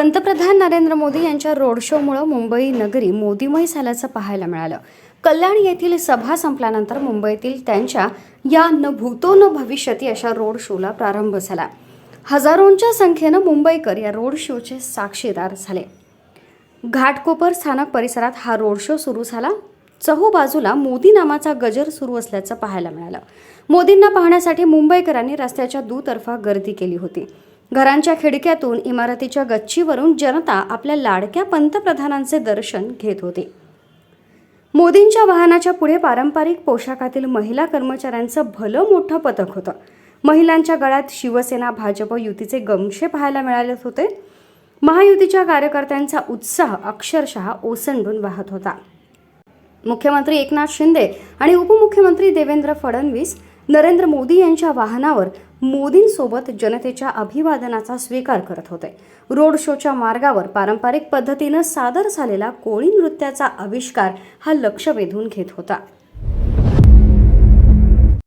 पंतप्रधान नरेंद्र मोदी यांच्या रोड शोमुळं मुंबई नगरी मोदीमय झाल्याचं पाहायला मिळालं. कल्याण येथील सभा संपल्यानंतर मुंबईतील त्यांच्या या न भूतो न भविष्यती अशा रोड शोला प्रारंभ झाला. हजारोंच्या संख्येनं मुंबईकर या रोड शोचे साक्षीदार झाले. घाटकोपर स्थानक परिसरात हा रोड शो सुरू झाला. चहूबाजूला मोदी नामाचा गजर सुरू असल्याचं पाहायला मिळालं. मोदींना पाहण्यासाठी मुंबईकरांनी रस्त्याच्या दुतर्फा गर्दी केली होती. घरांच्या खिडक्यातून इमारतीच्या गच्चीवरून जनता आपल्या लाडक्या पंतप्रधानांचे दर्शन घेत होती. मोदींच्या वाहनाच्या पुढे पारंपरिक पोशाखातील महिला कर्मचाऱ्यांचं भलं मोठं पथक होतं. महिलांच्या गळ्यात शिवसेना भाजप युतीचे गमशे पाहायला मिळाले होते. महायुतीच्या कार्यकर्त्यांचा उत्साह अक्षरशः ओसंडून वाहत होता. मुख्यमंत्री एकनाथ शिंदे आणि उपमुख्यमंत्री देवेंद्र फडणवीस नरेंद्र मोदी यांच्या वाहनावर मोदींसोबत जनतेच्या अभिवादनाचा स्वीकार करत होते. रोड शोच्या मार्गावर पारंपरिक पद्धतीनं सादर झालेला कोळी नृत्याचा आविष्कार हा लक्ष वेधून घेत होता.